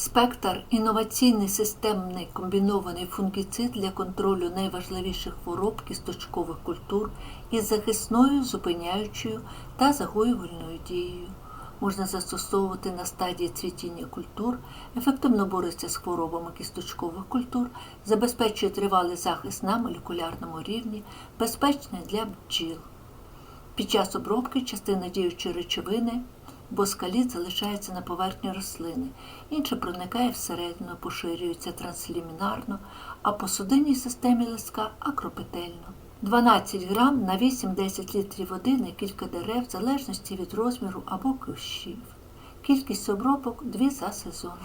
Спектр інноваційний системний комбінований фунгіцид для контролю найважливіших хвороб кісточкових культур із захисною, зупиняючою та загоювальною дією. Можна застосовувати на стадії цвітіння культур, ефективно бореться з хворобами кісточкових культур, забезпечує тривалий захист на молекулярному рівні, безпечний для бджіл. Під час обробки частина діючої речовини боскаліт залишається на поверхні рослини, інше проникає всередину, поширюється транслімінарно, а по судинній системі листка акропетельно. 12 грам на 8-10 літрів води на кілька дерев в залежності від розміру або кущів. Кількість обробок 2 за сезон.